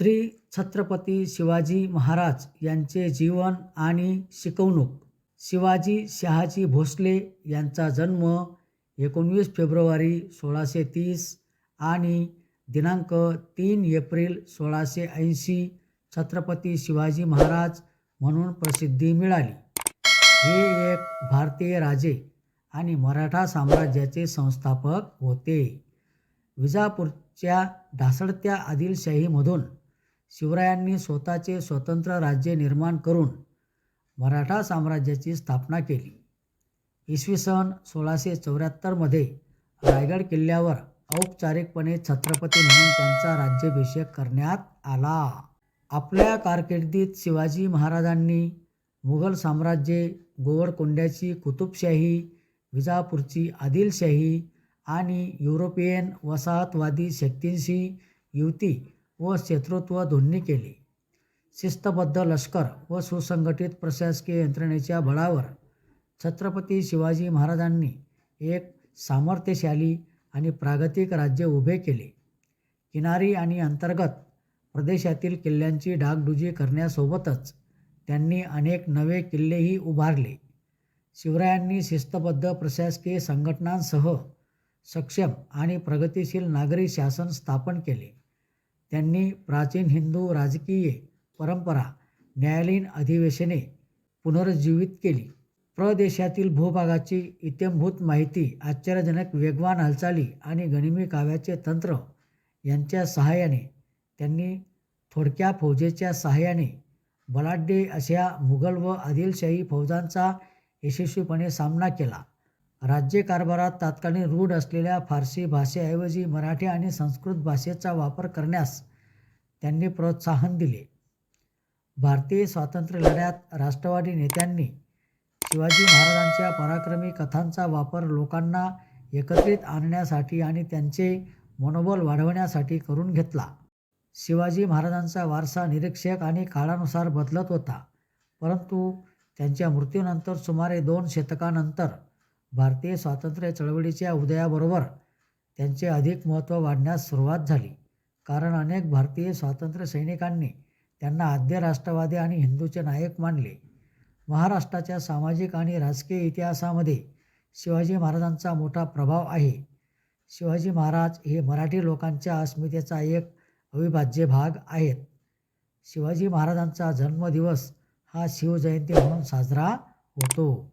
श्री छत्रपती शिवाजी महाराज यांचे जीवन आणि शिकवणूक. शिवाजी शहाजी भोसले यांचा जन्म एकोणवीस फेब्रुवारी सोळाशे तीस आणि दिनांक तीन एप्रिल सोळाशे ऐंशी छत्रपती शिवाजी महाराज म्हणून प्रसिद्धी मिळाली. हे एक भारतीय राजे आणि मराठा साम्राज्याचे संस्थापक होते. विजापूरच्या ढासळत्या आदिलशाहीमधून शिवरायांनी स्वतःचे स्वतंत्र राज्य निर्माण करून मराठा साम्राज्याची स्थापना केली. इसवी सन सोळाशे चौऱ्याहत्तरमध्ये रायगड किल्ल्यावर औपचारिकपणे छत्रपती म्हणून त्यांचा राज्याभिषेक करण्यात आला. आपल्या कारकिर्दीत शिवाजी महाराजांनी मुघल साम्राज्य गोवळकोंड्याची कुतुबशाही विजापूरची आदिलशाही आणि युरोपियन वसाहतवादी शक्तींशी युती व शत्रुत्व दोन्ही केले. शिस्तबद्ध लष्कर व सुसंघटित प्रशासकीय यंत्रणेच्या बळावर छत्रपती शिवाजी महाराजांनी एक सामर्थ्यशाली आणि प्रागतिक राज्य उभे केले. किनारी आणि अंतर्गत प्रदेशातील किल्ल्यांची डागडुजी करण्यासोबतच त्यांनी अनेक नवे किल्लेही उभारले. शिवरायांनी शिस्तबद्ध प्रशासकीय संघटनांसह सक्षम आणि प्रगतिशील नागरी शासन स्थापन केले. त्यांनी प्राचीन हिंदू राजकीय परंपरा न्यायालयीन अधिवेशने पुनरुज्जीवित केली. प्रदेशातील भूभागाची इत्यंभूत माहिती आश्चर्यजनक वेगवान हालचाली आणि गनिमी काव्याचे तंत्र यांच्या सहाय्याने त्यांनी थोडक्या फौजेच्या सहाय्याने बलाढ्य अशा मुघल व आदिलशाही फौजांचा यशस्वीपणे सामना केला. राज्यकारभारात तात्कालीन रूढ असलेल्या फारसी भाषेऐवजी मराठी आणि संस्कृत भाषेचा वापर करण्यास त्यांनी प्रोत्साहन दिले. भारतीय स्वातंत्र्य लढ्यात राष्ट्रवादी नेत्यांनी शिवाजी महाराजांच्या पराक्रमी कथांचा वापर लोकांना एकत्रित आणण्यासाठी आणि त्यांचे मनोबल वाढवण्यासाठी करून घेतला. शिवाजी महाराजांचा वारसा निरीक्षक आणि काळानुसार बदलत होता परंतु त्यांच्या मृत्यूनंतर सुमारे दोन शतकानंतर भारतीय स्वातंत्र्य चळवळीच्या उदयाबरोबर त्यांचे अधिक महत्त्व वाढण्यास सुरुवात झाली. कारण अनेक भारतीय स्वातंत्र्य सैनिकांनी त्यांना आद्य राष्ट्रवादी आणि हिंदूचे नायक मानले. महाराष्ट्राच्या सामाजिक आणि राजकीय इतिहासामध्ये शिवाजी महाराजांचा मोठा प्रभाव आहे. शिवाजी महाराज हे मराठी लोकांच्या अस्मितेचा एक अविभाज्य भाग आहेत. शिवाजी महाराजांचा जन्मदिवस हा शिवजयंती म्हणून साजरा होतो.